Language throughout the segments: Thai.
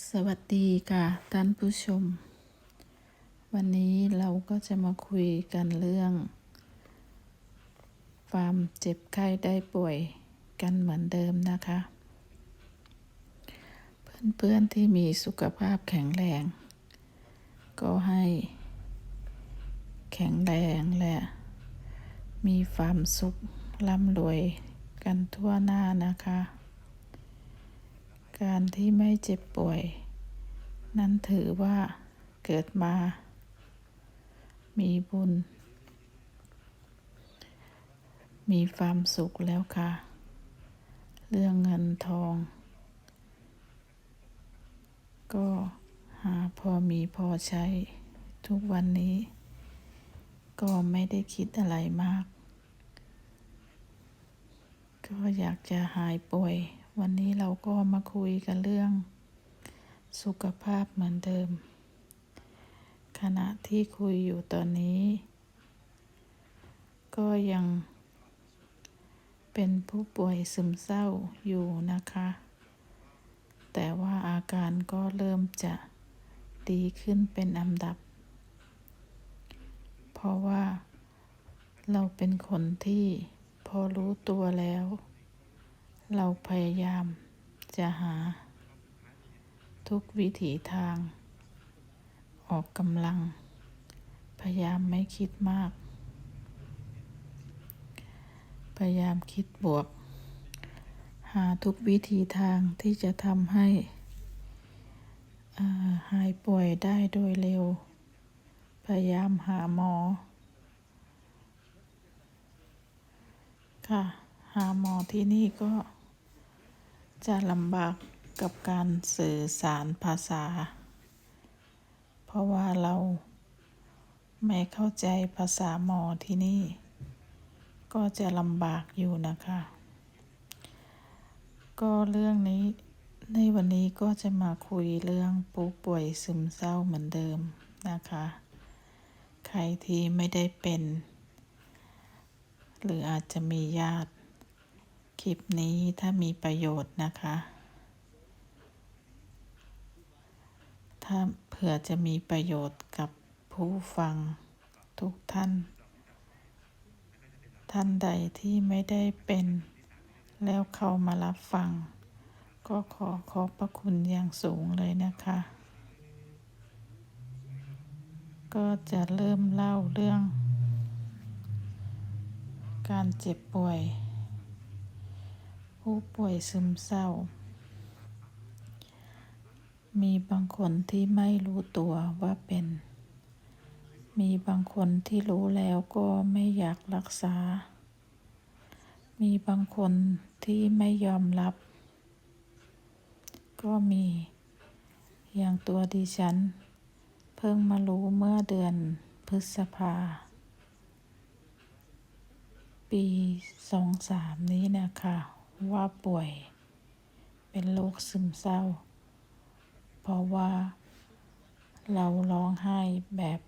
สวัสดีค่ะท่านผู้ชม วันนี้เราก็จะมาคุยกันเรื่อง ความเจ็บไข้ได้ป่วยกันเหมือนเดิมนะคะ เพื่อนๆที่มีสุขภาพแข็งแรง ก็ให้ แข็งแรงและ มีความสุขร่ำรวยกันทั่วหน้านะคะ การที่ไม่เจ็บป่วย นั้นถือว่าเกิดมา มีบุญ มีความสุขแล้วค่ะ เรื่องเงินทอง ก็หาพอมีพอใช้ ทุกวันนี้ ก็ไม่ได้คิดอะไรมาก ก็อยากจะหายป่วย วันนี้เราก็มาคุยกันเรื่อง สุขภาพเหมือนเดิม ขณะที่คุยอยู่ตอนนี้ ก็ยัง เป็นผู้ป่วยซึมเศร้าอยู่นะคะ แต่ว่าอาการก็เริ่มจะดีขึ้นเป็นอันดับ เพราะว่าเราเป็นคนที่พอรู้ตัวแล้ว เราพยายามจะหา ทุกวิถีทาง ออกกำลัง พยายามไม่คิดมาก พยายามคิดบวก หาทุกวิธีทางที่จะทำให้หายป่วยได้โดยเร็ว พยายามหาหมอ ค่ะ หาหมอที่นี่ก็ จะลำบากกับการสื่อสารภาษา เพราะว่าเราไม่เข้าใจภาษาหมอที่นี่ ก็จะลำบากอยู่นะคะ ก็เรื่องนี้ในวันนี้ก็จะมาคุยเรื่องผู้ป่วยซึมเศร้าเหมือนเดิมนะคะ ใครที่ไม่ได้เป็น หรืออาจจะมีญาติ คลิปนี้ถ้ามีประโยชน์นะคะ ถ้าเผื่อจะมีประโยชน์กับผู้ฟังทุกท่าน ท่านใดที่ไม่ได้เป็น แล้วเข้ามารับฟัง ก็ขอขอบพระคุณอย่างสูงเลยนะคะ ก็จะเริ่มเล่าเรื่อง การเจ็บป่วย ผู้ป่วยซึมเศร้า มีบางคนที่ไม่รู้ตัวว่าเป็น มีบางคนที่รู้แล้วก็ไม่อยากรักษา มีบางคนที่ไม่ยอมรับ ก็มี อย่างตัวดิฉัน เพิ่งมารู้เมื่อเดือนพฤษภาปีสองสามนี้นะคะ ว่าป่วย เป็นโรคซึมเศร้า เพราะว่า เราร้องไห้แบบ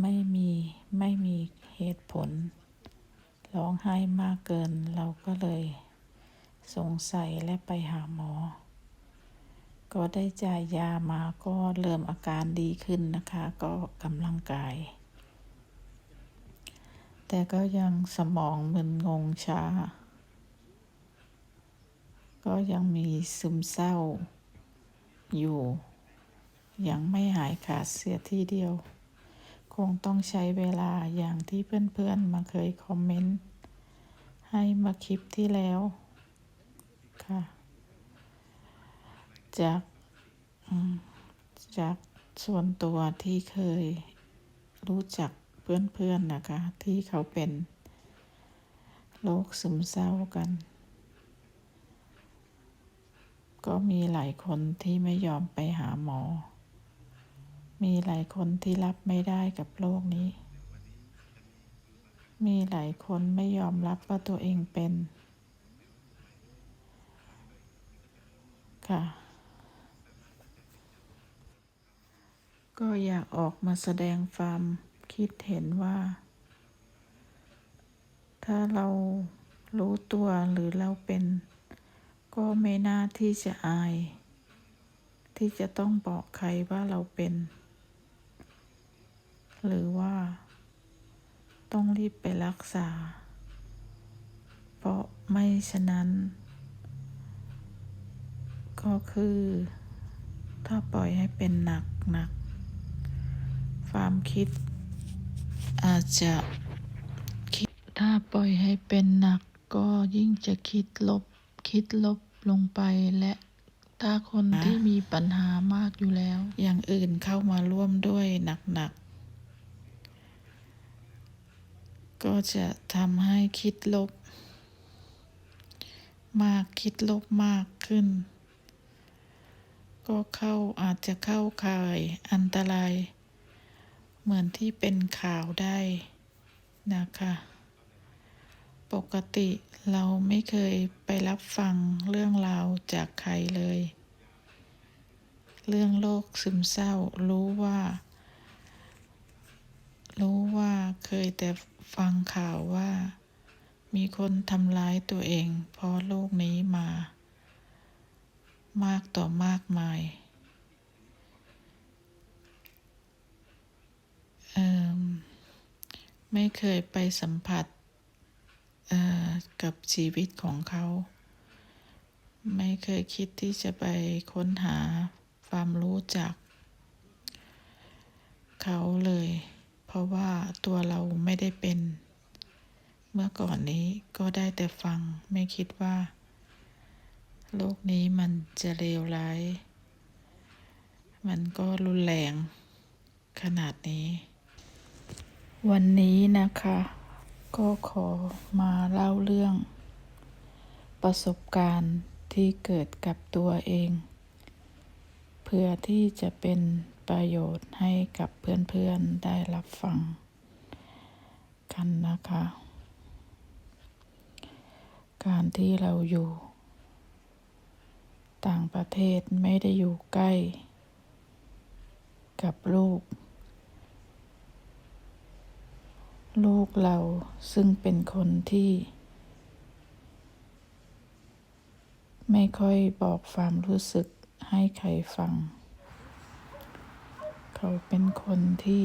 ไม่มีไม่มีเหตุผล ร้องไห้มากเกินเราก็เลย สงสัยและไปหาหมอ ก็ได้จ่ายยามาก็เริ่มอาการดีขึ้นนะคะ ก็กำลังกาย แต่ก็ยังสมองมึนงงช้าก็ยังมีซึมเศร้า อยู่ ยังไม่หายขาดเสียทีเดียว คงต้องใช้เวลาอย่างที่เพื่อนๆมาเคยคอมเมนต์ ให้มาคลิปที่แล้ว ค่ะ จากจากส่วนตัวที่เคยรู้จัก เพื่อนๆนะคะ ที่เขาเป็นโรคซึมเศร้ากัน ก็มีหลายคนที่ไม่ยอมไปหาหมอ มีหลายคนที่รับไม่ได้กับโรคนี้ มีหลายคนไม่ยอมรับว่าตัวเองเป็น ค่ะก็อยากออกมาแสดงความ คิดเห็นว่า ถ้าเรารู้ตัวหรือเราเป็น ก็ไม่น่าที่จะอาย ที่จะต้องบอกใครว่าเราเป็น หรือว่า ต้องรีบไปรักษา เพราะไม่ฉะนั้น ก็คือ ถ้าปล่อยให้เป็นหนักหนักความคิด อาจจะคิดถ้าปล่อยให้เป็นหนักก็ยิ่งจะคิดลบ คิดลบลงไปและถ้าคนที่มีปัญหามากอยู่แล้ว อย่างอื่นเข้ามาร่วมด้วยหนักๆ ก็จะทำให้คิดลบ มากคิดลบมากขึ้น ก็เข้าอาจจะเข้าข่ายอันตราย เหมือนที่เป็นข่าวได้นะคะ ปกติเราไม่เคยไปรับฟังเรื่องราวจากใครเลย เรื่องโรคซึมเศร้ารู้ว่า รู้ว่าเคยแต่ฟังข่าวว่า มีคนทำร้ายตัวเองเพราะโรคนี้มา มากต่อมากมาย เอ่อ ไม่เคยไปสัมผัสกับชีวิตของเขา ไม่เคยคิดที่จะไปค้นหาความรู้จัก เขาเลย เพราะว่าตัวเราไม่ได้เป็น เมื่อก่อนนี้ก็ได้แต่ฟังไม่คิดว่า โลกนี้มันจะเลวร้าย มันก็รุนแรงขนาดนี้ วันนี้นะคะ ก็ขอมาเล่าเรื่อง ประสบการณ์ที่เกิดกับตัวเอง เพื่อที่จะเป็นประโยชน์ให้กับเพื่อนๆได้รับฟัง กันนะคะ การที่เราอยู่ ต่างประเทศไม่ได้อยู่ใกล้ กับลูก ลูกเราซึ่งเป็นคนที่ ไม่ค่อยบอกความรู้สึกให้ใครฟัง เขาเป็นคนที่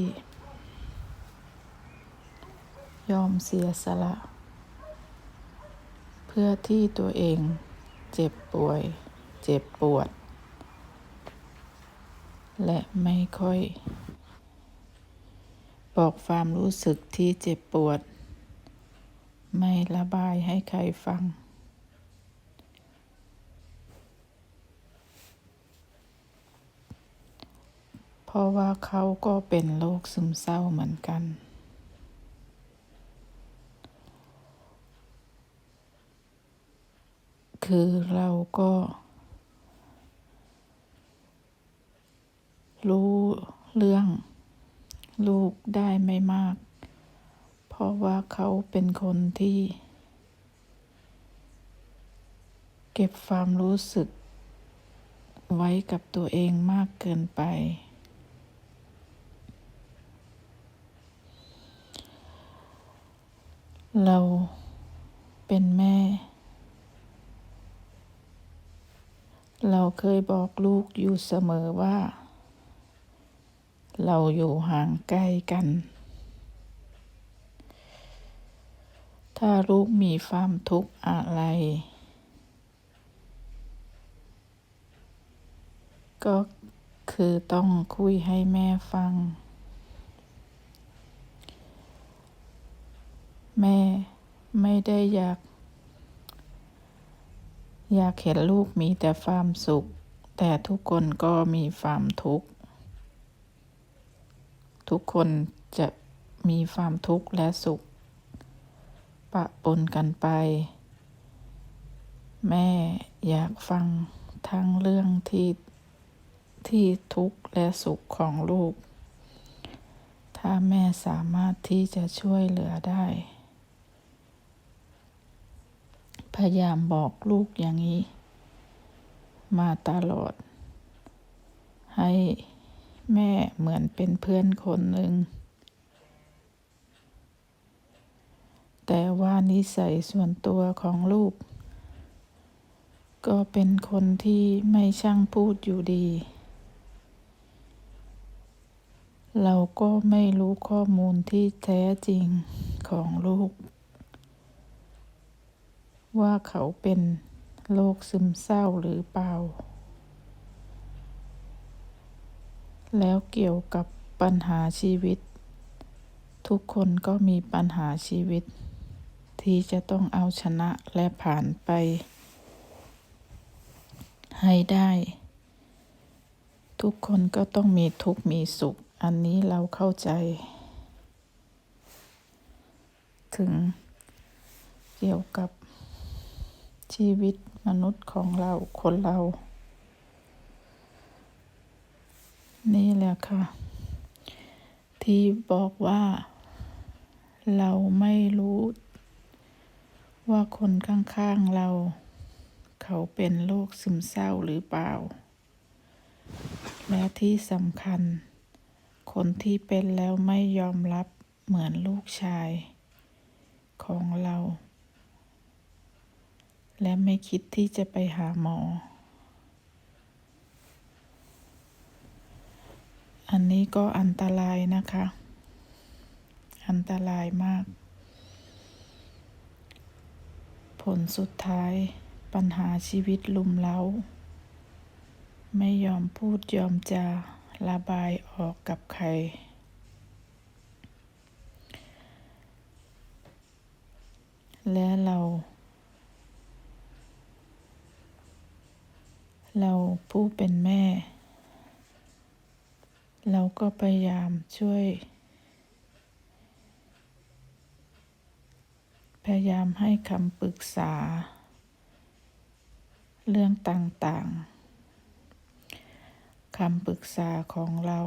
ยอมเสียสละ เพื่อที่ตัวเองเจ็บป่วย เจ็บปวด และไม่ค่อย บอกความรู้สึกที่เจ็บปวด ไม่ระบายให้ใครฟัง เพราะว่าเขาก็เป็นโรคซึมเศร้าเหมือนกัน คือเราก็ รู้เรื่อง ลูกได้ไม่มาก เพราะว่าเขาเป็นคนที่ เก็บความรู้สึก ไว้กับตัวเองมากเกินไป เราเป็นแม่ เราเคยบอกลูกอยู่เสมอว่า เราอยู่ห่างใกล้กัน ถ้าลูกมีความทุกข์อะไร ก็คือต้องคุยให้แม่ฟัง แม่ไม่ได้อยาก อยากเห็นลูกมีแต่ความสุข แต่ทุกคนก็มีความทุกข์ ทุกคนจะมีความทุกข์และสุข ปะปนกันไป แม่อยากฟังทั้งเรื่องที่ที่ทุกข์และสุขของลูก ถ้าแม่สามารถที่จะช่วยเหลือได้ พยายามบอกลูกอย่างนี้ มาตลอด ให้ แม่เหมือนเป็นเพื่อนคนหนึ่ง แต่ว่านิสัยส่วนตัวของลูก ก็เป็นคนที่ไม่ช่างพูดอยู่ดี เราก็ไม่รู้ข้อมูลที่แท้จริงของลูก ว่าเขาเป็นโรคซึมเศร้าหรือเปล่า แล้วเกี่ยวกับปัญหาชีวิต ทุกคนก็มีปัญหาชีวิต ที่จะต้องเอาชนะและผ่านไป ให้ได้ ทุกคนก็ต้องมีทุกมีสุข อันนี้เราเข้าใจ ถึงเกี่ยวกับชีวิตมนุษย์ของเราคนเรา นี่แหละค่ะ ที่บอกว่า เราไม่รู้ ว่าคนข้างๆเรา เขาเป็นโรคซึมเศร้าหรือเปล่า และที่สำคัญ คนที่เป็นแล้วไม่ยอมรับเหมือนลูกชาย ของเรา และไม่คิดที่จะไปหาหมอ อันนี้ก็อันตรายนะคะ อันตรายมาก ผลสุดท้ายปัญหาชีวิตลุมเล้า ไม่ยอมพูดยอมจาระบายออกกับใคร และเรา เราผู้เป็นแม่ เราก็พยายามช่วย พยายามให้คำปรึกษา เรื่องต่างๆคำปรึกษาของเรา